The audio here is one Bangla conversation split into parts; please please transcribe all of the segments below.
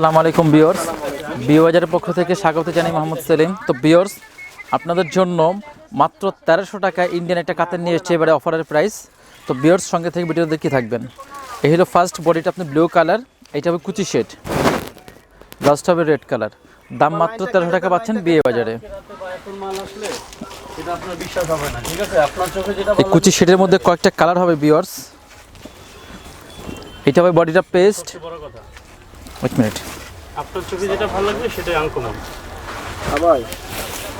আসসালামু আলাইকুম বিয়র্স বিওবাজারের পক্ষ থেকে স্বাগত জানাই মোহাম্মদ সেলিম। তো বিয়র্স আপনাদের জন্য মাত্র তেরোশো টাকা ইন্ডিয়ান একটা কাতের নিয়ে এসছে এবারে অফারের প্রাইস তো বিয়র্স সঙ্গে থেকে ভিডিও দেখে থাকবেন। এই হলো ফার্স্ট বডিটা আপনি ব্লু কালার এটা হবে কুচি শেড লাস্ট হবে রেড কালার দাম মাত্র তেরোশো টাকা পাচ্ছেন বিয়ে বাজারে। কুচি শেডের মধ্যে কয়েকটা কালার হবে বিয়র্স এটা হবে বডিটা পেস্ট এক মিনিট আপনার চোখে যেটা ভালো লাগবে সেটাই আনকমন আবার?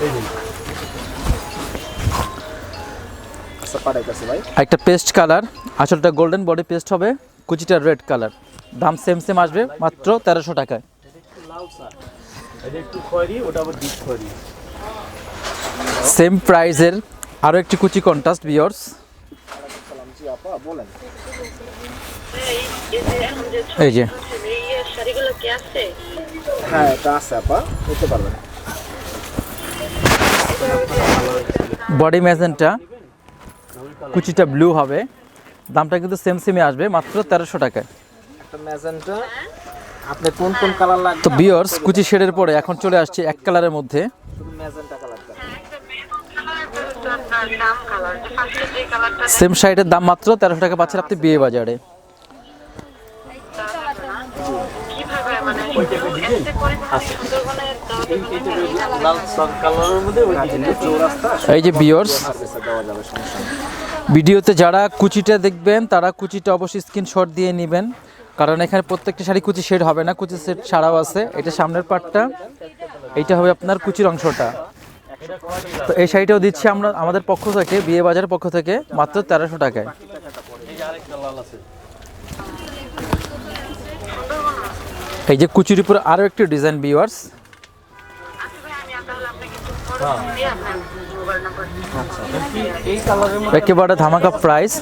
এই দিন আচ্ছা একটা পেস্ট কালার আসলটা গোল্ডেন বডি পেস্ট হবে কুচিটা রেড কালার দাম সেম সেম আসবে মাত্র তেরোশো টাকায়। সেম প্রাইজের আরও একটি কুচি কন্ট্রাস্ট বিয়ার্স সালাম জি আপা বলেন। এই যে এই শাড়িগুলো কি আছে? হ্যাঁ এটা আছে আপা। নিতে পারবেন। বডি ম্যাজেন্টা কুচিটা ব্লু হবে। দামটা কিন্তু সেম সেমই আসবে মাত্র তেরোশো টাকায়। একটা আপনি কোন কোন কালার লাগবে? তো বিয়ার্স কুচি শেডের পরে এখন চলে আসছে এক কালারের মধ্যে। সেম শাড়িটার দাম মাত্র তেরোশো টাকা পাচ্ছেন আপনি বিয়ে বাজারে কীভাবে মানে এতে করে সুন্দরবনের লাল সব কালারের মধ্যে ওই ডিজাইন চৌরাস্তা এই যে বিয়ার্স ভিডিওতে যারা কুচিটা দেখবেন, তারা কুচিটা অবশ্যই স্ক্রিনশট দিয়ে নেবেন। কারণ এখানে প্রত্যেকটা শাড়ি কুচি শেড হবে না, কুচি সেট ছাড়াও আছে। এটা সামনের পার্টটা এইটা হবে আপনার কুচির অংশটা। তো এই শাড়িটাও দিচ্ছি আমরা, আমাদের পক্ষ থেকে, বিয়ে বাজারের পক্ষ থেকে, মাত্র তেরোশো টাকায়। এই যে কুচির উপর আরও একটি ডিজাইন বিওয়ার্স একেবারে ধামাকা প্রাইস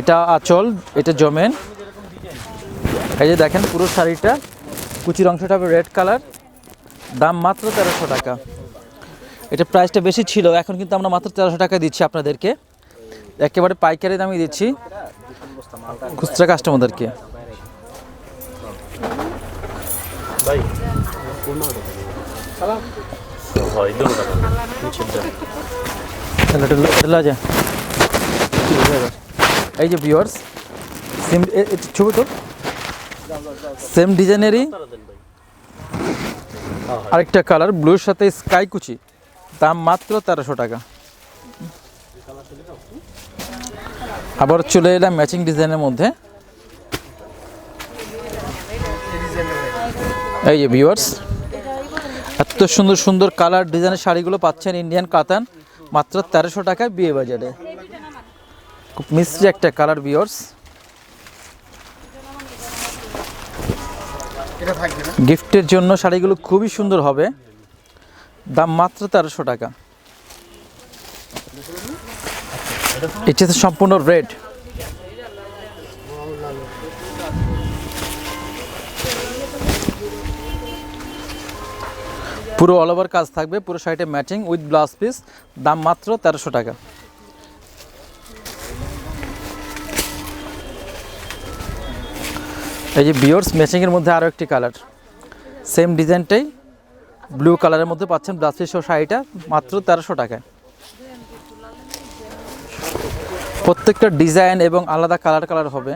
এটা আঁচল, এটা জমেন। এই যে দেখেন পুরো শাড়িটা, কুচির অংশটা হবে রেড কালার দাম মাত্র তেরোশো টাকা। এটা প্রাইসটা বেশি ছিল, এখন কিন্তু আমরা মাত্র তেরোশো টাকা দিচ্ছি আপনাদেরকে। একেবারে পাইকারি দামই দিচ্ছি। খুচরা কাস্টমারদেরকে এই যে ভিউয়ার্স সেম ছবি তো সেম ডিজাইনেরই আরেকটা কালার ব্লুর সাথে স্কাই কুচি। দাম মাত্র তেরোশো টাকা। আবার চলে এলাম ম্যাচিং ডিজাইনের মধ্যে। এই যে ভিউয়ার্স এত সুন্দর সুন্দর কালার ডিজাইনের শাড়িগুলো পাচ্ছেন ইন্ডিয়ান কাতান মাত্র তেরোশো টাকায় বিয়ে বাজারে। খুব মিষ্টি একটা কালার ভিউয়ার্স গিফটের জন্য শাড়িগুলো খুবই সুন্দর হবে। দাম মাত্র তেরোশো টাকা। এটা সম্পূর্ণ রেড পুরো অল ওভার কাজ থাকবে, পুরো শাড়িতে ম্যাচিং উইথ ব্লাউজ পিস দাম মাত্র তেরোশো টাকা। এই যে বিয়র্স ম্যাচিংয়ের মধ্যে আরও একটি কালার সেম ডিজাইনটাই ব্লু কালারের মধ্যে পাচ্ছেন ব্লাউজ পিস সহ শাড়িটা, মাত্র তেরোশো টাকায়। প্রত্যেকটা ডিজাইন এবং আলাদা কালার কালার হবে।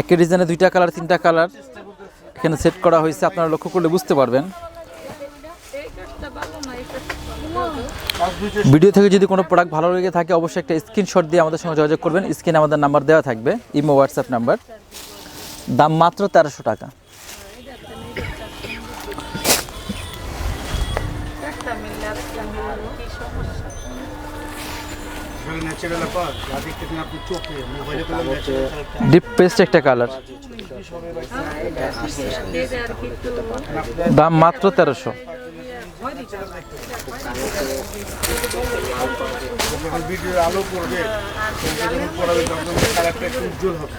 একই ডিজাইনে দুইটা কালার তিনটা কালার এখানে সেট করা হয়েছে, আপনারা লক্ষ্য করলে বুঝতে পারবেন। ভিডিও থেকে যদি কোনো প্রোডাক্ট ভালো লেগে থাকে, অবশ্যই একটা স্ক্রিনশট দিয়ে আমাদের সঙ্গে যোগাযোগ করবেন। স্ক্রিনে আমাদের নাম্বার দেওয়া থাকবে ইমো হোয়াটসঅ্যাপ নাম্বার দাম মাত্র তেরোশো টাকা। ডিপ একটা কালার দাম মাত্র তেরোশো। যখন ভিডিও আলো পড়বে পড়াবে তখন কালারটা একটু উজ্জ্বল হবে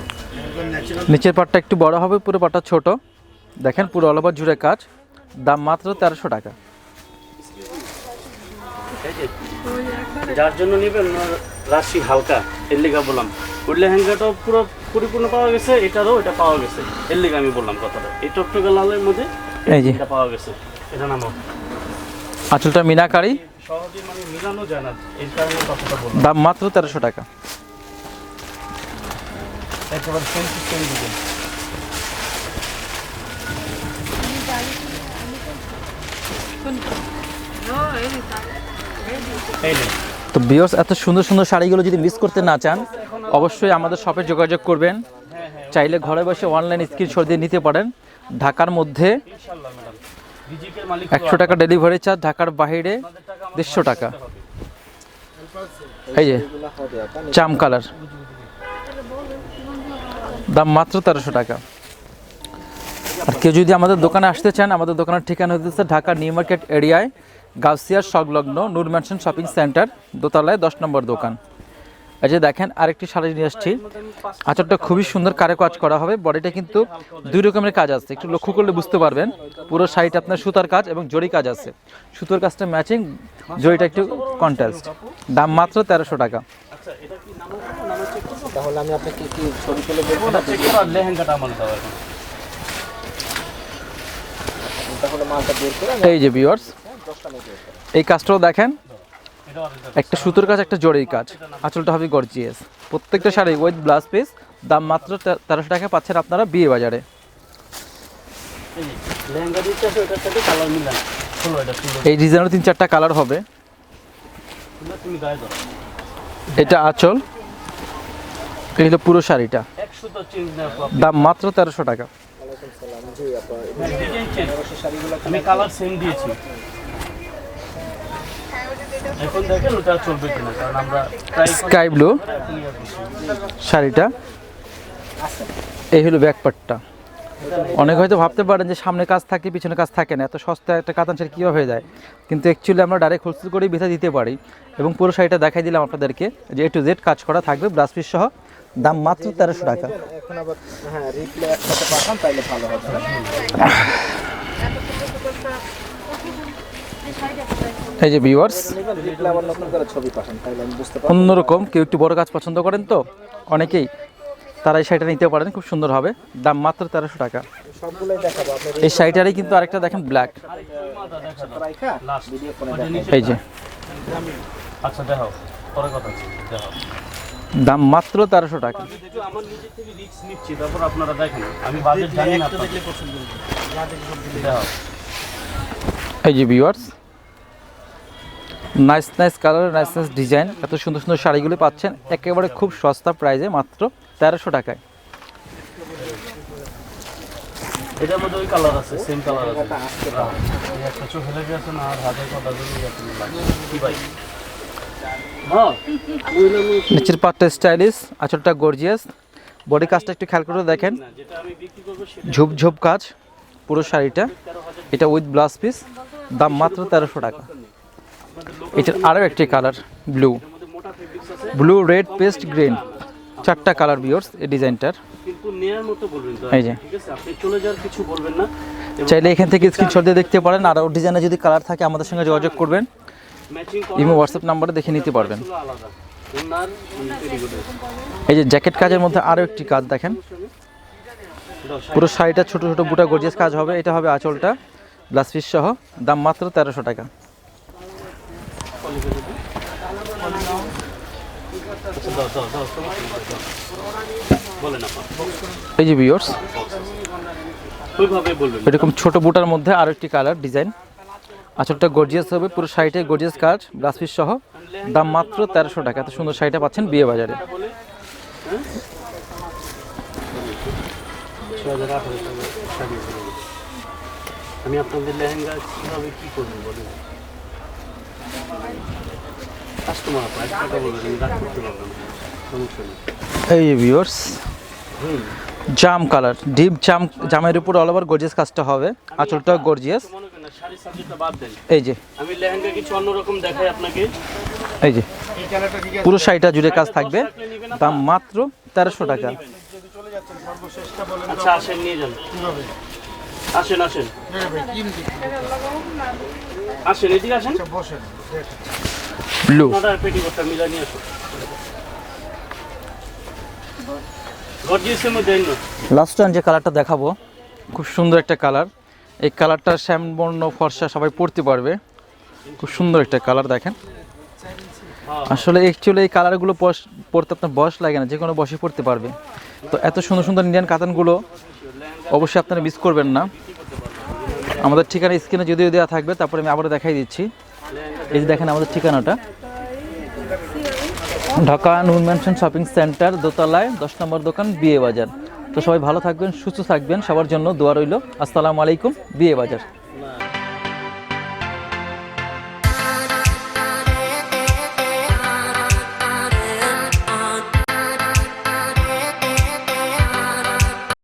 নিচের পাটটা একটু বড় হবে পুরো পাটটা ছোট। দেখেন পুরো অল ওভার জুড়ে কাজ। দাম মাত্র তেরোশো টাকা। যার জন্য নেবেন রাশি হালকা এর লিগা বললাম। ওই লেহেঙ্গাটাও পুরো পরিপূর্ণ পাওয়া গেছে এটারও এটা পাওয়া গেছে। এর লিগা আমি বললাম কথাটা। এই টকটকে লালের মধ্যে এই যে। এটা পাওয়া গেছে। এটা নামও। আঁচলটা মিনাকারি? মানে দাম মাত্র তেরোশো টাকা। তো বিয়র্স এত সুন্দর সুন্দর শাড়িগুলো যদি মিস করতে না চান অবশ্যই আমাদের শপে যোগাযোগ করবেন। চাইলে ঘরে বসে অনলাইন স্ক্রিনশট দিয়ে নিতে পারেন। ঢাকার মধ্যে একশো টাকা ডেলিভারি চার্জ ঢাকার বাইরে দেড়শো টাকা। এই যে চাম কালার। দাম মাত্র তেরোশো টাকা। আর কেউ যদি আমাদের দোকানে আসতে চান আমাদের দোকানের ঠিকানা হচ্ছে ঢাকা নিউ মার্কেট এরিয়ায় গাউসিয়ার সংলগ্ন নূর ম্যানশন শপিং সেন্টার দোতলায় দশ নম্বর দোকান। এই যে দেখেন আরেকটি শাড়ি নিয়ে আসছি। আচারটা খুবই সুন্দর কারে কাজ করা হবে। বডিটা কিন্তু দুই রকমের কাজ আছে। একটু লক্ষ্য করলে বুঝতে পারবেন পুরো শাড়িটা আপনার সুতার কাজ এবং জরি কাজ আছে। সুতোর কাজটা ম্যাচিং জরিটা একটু কন্ট্রাস্ট দাম মাত্র তেরোশো টাকা। আচ্ছা তাহলে আমি আপনাকে কি ছবি তুলে না? লেহেঙ্গাটা আমার এই যে ভিউয়ার্স এই কাজটাও দেখেন একটা সুতোর কাজ একটা জরির কাজ। আঁচলটা হবে গর্জিয়াস প্রত্যেকটা শাড়ি উইথ ব্লাউজ পিস দাম মাত্র তেরোশো টাকা পাচ্ছেন আপনারা বিয়ে বাজারে। এই এটা ডিজাইনের তিন চারটা কালার হবে। এটা আঁচল। এই হলো পুরো শাড়িটা। একশো তো চেঞ্জ না দাম মাত্র তেরোশো টাকা আমি কালার সেম দিয়েছি। এখন দেখেন ওটা চলবে কিনা কারণ আমরা স্কাই ব্লু শাড়িটা। এই হলো ব্যাকপার্টটা অনেক হয়তো ভাবতে পারেন যে সামনে কাজ থাকে পিছনে কাজ থাকে না। এত সস্তা একটা কাতান শাড়ি কীভাবে হয়ে যায়? কিন্তু অ্যাকচুয়ালি আমরা ডাইরেক্ট হোলসেল করেই বেঁধে দিতে পারি। এবং পুরো শাড়িটা দেখাই দিলাম আপনাদেরকে যে এ টু জেড কাজ করা থাকবে ব্লাউজ পিস সহ। দাম মাত্র তেরোশো টাকা। হ্যাঁ ভালো হবে। এই যে ভিউয়ার্স অন্যরকম কেউ একটু বড় গাছ পছন্দ করেন তো অনেকেই তারা এই শাড়িটা নিতে পারেন খুব সুন্দর হবে। দাম মাত্র তেরোশো টাকা। সবগুলোই দেখাবো আপনার এই শাড়িটারই কিন্তু আরেকটা দেখেন ব্ল্যাক এই যে। আচ্ছা দেখাও। পরে কথা আছে দেখাও। দাম মাত্র তেরোশো টাকা। আমি একটু আমার নিজে থেকে রিস্ক নিচ্ছি তারপর আপনারা দেখেন। আমি বাজেট জানি না আপনাদের। দেখাও। এই যে viewers nice nice colour nice nice design এত সুন্দর সুন্দর শাড়িগুলো পাচ্ছেন। একেবারে খুব সস্তা প্রাইসে মাত্র তেরোশো টাকায়। এটার মধ্যে ওই কালার আছে সেম কালার আছে। একটা চোখে লেগে আছে না আর হাতের কথা কি ভাই? নিচের পাটটা স্টাইলিশ আঁচলটা গর্জিয়াস বডি কাজটা একটু খেয়াল করে দেখেন। না যেটা আমি বিক্রি করব সেটা ঝুপ ঝুপ কাজ পুরো শাড়িটা। এটা উইথ ব্লাউজ পিস দাম মাত্র তেরোশো টাকা। এটার আরও একটি colour blue. Blue, red, paste, green. চারটা কালার বিয়ার্স এই ডিজাইনটার। এই যে। চাইলে এখান থেকে স্ক্রিনশট দিয়ে দেখতে পারেন। আরও ডিজাইনে যদি কালার থাকে, আমাদের সঙ্গে যোগাযোগ করবেন। ইমো হোয়াটসঅ্যাপ নাম্বারে দেখে নিতে পারবেন। এই যে জ্যাকেট কাজের মধ্যে আরও একটি কাজ দেখেন। পুরো শাড়িটা ছোট ছোট বুটা গর্জিয়াস কাজ হবে। এটা হবে আঁচলটা। ব্লাউজ পিস সহ। দাম মাত্র তেরোশো টাকা আচ্ছা দাও দাও দাও সমস্যা নেই, দাও। বলেন আপা এই যে বিয়ার্স এরকম ছোট বুটার মধ্যে আরও একটি কালার ডিজাইন আঁচলটা গর্জিয়াস হবে পুরো শাড়িটাই গর্জিয়াস কাজ ব্লাউজ পিস সহ। দাম মাত্র তেরোশো টাকা এত সুন্দর শাড়িটা পাচ্ছেন বিয়ে বাজারে। আমি আপনাদের লেহেঙ্গা কীভাবে কী করব বলেন? কাস্টমার আপা এক বলবেন আমি রাখ করতে পারব না সমস্যা নেই। এই ভিউয়ার্স জাম কালার ডিপ জাম জামের উপর অল ওভার গর্জিয়াস কাজটা হবে আঁচলটা গর্জিয়াস এই যে। আমি লেহেঙ্গা কিছু অন্যরকম দেখাই আপনাকে। এই যে। পুরো শাড়িটা জুড়ে কাজ থাকবে দাম মাত্র তেরোশো টাকা। যদি চলে যাচ্ছেন সর্বশেষটা বলেন আচ্ছা আসেন নিয়ে যান। আসেন আসেন। ভাই কিনতে আসেন এদিকে আসেন। আচ্ছা বসেন। ব্লু লাস্ট টাইম যে কালারটা দেখাবো খুব সুন্দর একটা কালার এই কালারটা শ্যামবর্ণ ফর্সা সবাই পড়তে পারবে। খুব সুন্দর একটা কালার দেখেন। আসলে অ্যাকচুয়ালি এই কালারগুলো পরতে আপনার বয়স লাগে না যে কোনো বয়সে পড়তে পারবে। তো এত সুন্দর সুন্দর ইন্ডিয়ান কাতানগুলো অবশ্যই আপনারা মিস করবেন না। আমাদের ঠিকানা স্ক্রিনে যদিও দেওয়া থাকবে তারপরে আমি আবারও দেখাই দিচ্ছি। এই যে দেখেন আমাদের ঠিকানাটা। ঢাকা নুন ম্যানশন শপিং সেন্টার, দোতলায়, দশ নম্বর দোকান, বিয়ে বাজার। তো সবাই ভালো থাকবেন, সুস্থ থাকবেন, সবার জন্য দোয়া রইল। আসসালামু আলাইকুম, বিয়ে বাজার।